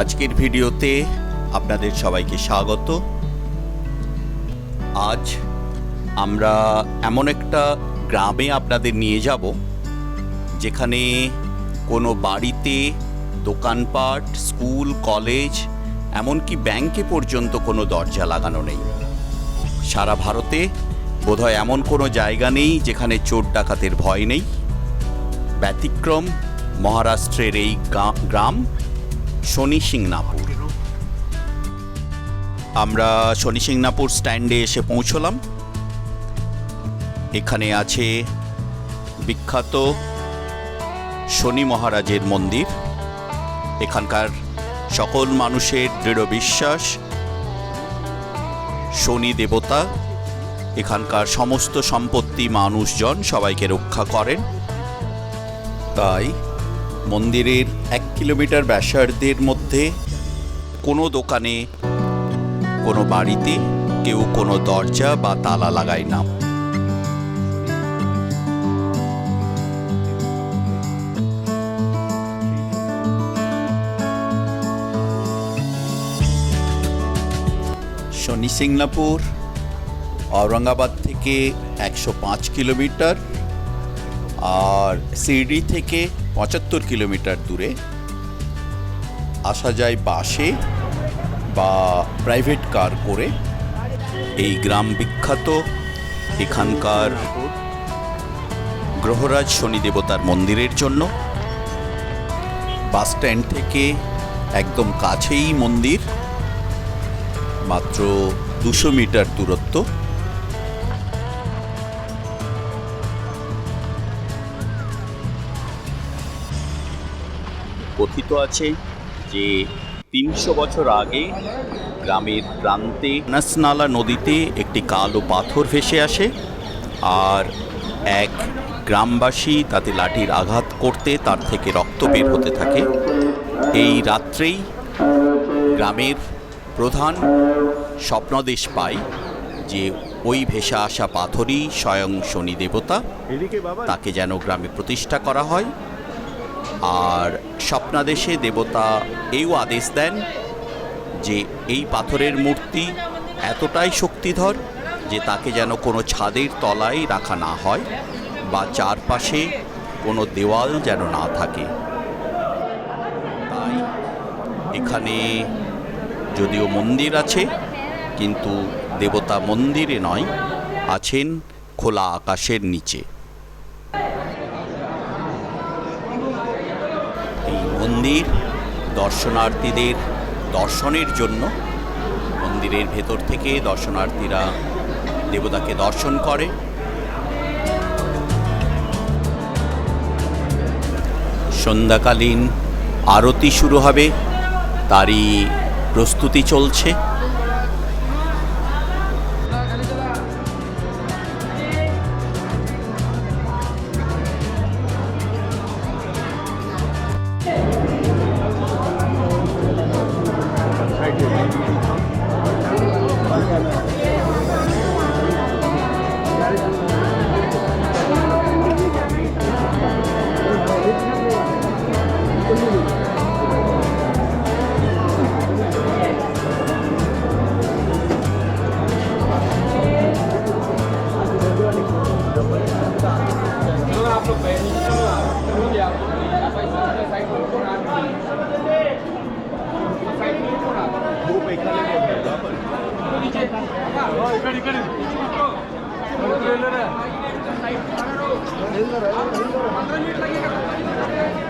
আজকের ভিডিওতে আপনাদের সবাইকে স্বাগত। আজ আমরা এমন একটা গ্রামে আপনাদের নিয়ে যাব, যেখানে কোনো বাড়িতে, দোকানপাট, স্কুল, কলেজ, এমনকি ব্যাংকে পর্যন্ত কোনো দরজা লাগানো নেই। সারা ভারতে বোধহয় এমন কোনো জায়গা নেই যেখানে চোর ডাকাতের ভয় নেই। ব্যতিক্রম মহারাষ্ট্রের এই গ্রাম শনি সিংনাপুর। আমরা শনি সিংনাপুর স্ট্যান্ডে এসে পৌঁছলাম। এখানে আছে বিখ্যাত শনি মহারাজের মন্দির। এখানকার সকল মানুষের দৃঢ় বিশ্বাস, শনি দেবতা, এখানকার সমস্ত সম্পত্তি মানুষজন সবাইকে রক্ষা করেন। তাই মন্দিরের এক কিলোমিটার ব্যাসার্ধের মধ্যে কোনো দোকানে, কোনো বাড়িতে, কেউ কোনো দরজা বা তালা লাগায় না। শনি সিংনাপুর ঔরঙ্গাবাদ থেকে একশো পাঁচ কিলোমিটার, আর সিডি থেকে পঁচাত্তর কিলোমিটার দূরে আসা যায় বাসে বা প্রাইভেট কার করে। এই গ্রাম বিখ্যাত এখানকার গ্রহরাজ শনি দেবতার মন্দিরের জন্য। বাস স্ট্যান্ড থেকে একদম কাছেই মন্দির, মাত্র দুশো মিটার দূরত্ব। কথিত আছে যে তিনশো বছর আগে গ্রামের প্রান্তে নাসনালা নদীতে একটি কালো পাথর ভেসে আসে আর এক গ্রামবাসী তাতে লাঠির আঘাত করতে তার থেকে রক্ত বের হতে থাকে। এই রাত্রেই গ্রামের প্রধান স্বপ্নদেশ পায় যে ওই ভেসা আসা পাথরই স্বয়ং শনি দেবতা তাকে যেন গ্রামে প্রতিষ্ঠা করা হয়। আর স্বপ্নাদেশে দেবতা এও আদেশ দেন যে এই পাথরের মূর্তি এতটাই শক্তিধর যে তাকে যেন কোনো ছাদের তলায় রাখা না হয় বা চারপাশে কোনো দেওয়াল যেন না থাকে। তাই এখানে যদিও মন্দির আছে, কিন্তু দেবতা মন্দিরে নয়, আছেন খোলা আকাশের নিচে এই মন্দির, দর্শনার্থীদের, দর্শনের জন্য। মন্দিরের ভেতর থেকে দর্শনার্থীরা দেবতাকে দর্শন করে। সন্ধ্যাকালীন আরতি শুরু হবে, তারই প্রস্তুতি চলছে। पंद्रह मिनट लगेगा